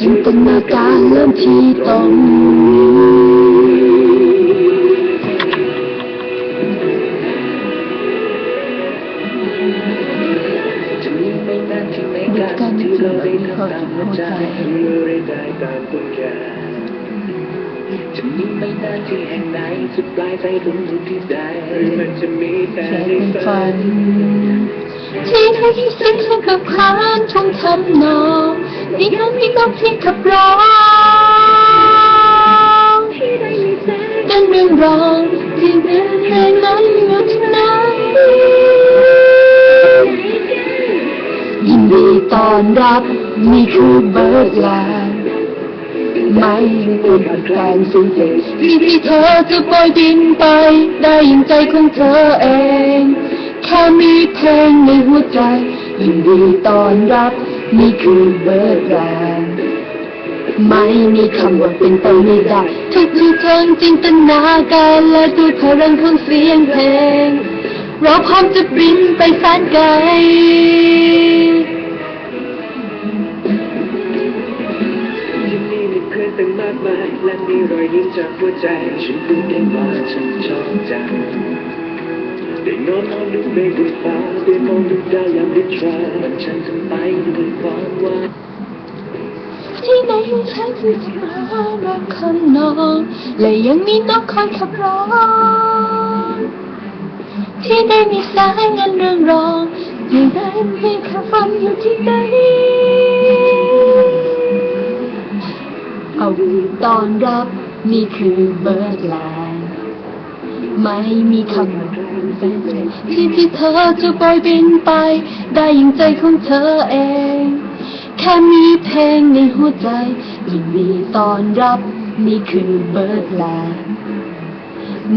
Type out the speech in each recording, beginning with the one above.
จินตนาการเริ่มที่ตรงจะมีไม่นานที่ไม่กล้าที่เราได้ทำตามหัวใจเราได้ตามต้องการจะมีไม่นานที่แห่งไหนสุดปลายใจตรงอยู่ที่ใดหรือมันจะมีแต่แค่ในเป็นฝัน ที่ให้คิดสิ่งที่กับคลานชมทำนองที่น้องที่นกที่ขับร้องที่ได้มีแสงเป็นเรื่องรองที่เดินให้นั้นอยู่ที่ไหนยินดีต้อนรับนี่คือเบิร์ดแลนด์ไม่เป็นแฟนสิ่งที่ที่เธอจะปล่อยดินไป ได้อย่างใจของเธอเอง มีเพลงในหัวใจ ยินดีต้อนรับ นี่คือเบิร์ดแลนด์ไม่มีคำว่าเป็นไปไม่ได้ทุกทุกทางจินตนาการและด้วยพลังของเสียงเพลง เราพร้อมจะบินไปแสนไกลที่นี่มีเพื่อนตั้งมากมายและมีรอยยิ้มจากหัวใจ ฉันพูดได้ว่าฉันชอบจัง ได้นอนนอนดูเมฆบนฟ้าได้มองดูดาวยามดิทรามันฉันจะไปด้วยความหว่าที่ไหนมีฉันจะมารักคนนองและยังมีนกคอยขับร้อง ที่ได้มีสายเงินเรื่องรองที่ได้มีค่ฝันอยู่ที่ไหนเอาตอนรับนี่คือเบิร์ดแลนด์ ไม่มีคำที่ที่เธอจะปล่อยบินไป ได้อย่างใจของเธอเอง แค่มีเพลงในหัวใจยินดีตอนรับนี่คือเบิร์ดแลนด์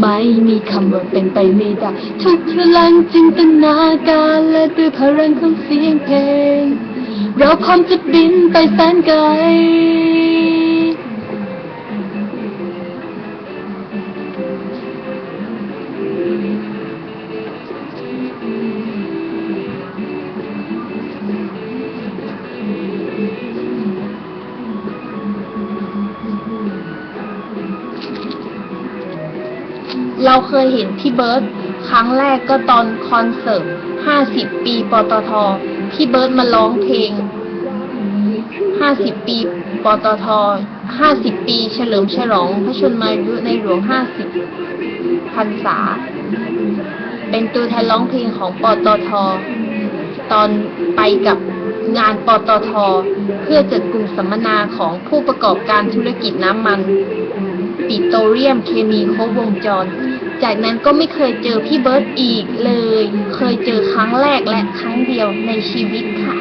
ไม่มีคำว่าเป็นไปไม่ได้ทุกพลังจินตนาการและด้วยพลังของเสียงเพลง เราพร้อมจะบินไปแสนไกล เราเคยเห็นพี่เบิร์ตครั้งแรกก็ตอนคอนเสิร์ต 50 ปีปตท พี่เบิร์ตมาร้องเพลง 50 ปีปตท 50 ปีเฉลิมฉลองพระชนมายุในหลวง 50 พรรษา เป็นตัวแทนร้องเพลงของปตท ตอนไปกับงานปตท เพื่อจัดกลุ่มสัมมนาของผู้ประกอบการธุรกิจน้ำมัน ปิโตรเลียมเคมีครบวงจร จากนั้นก็ไม่เคยเจอพี่เบิร์ตอีกเลย เคยเจอครั้งแรกและครั้งเดียวในชีวิตค่ะ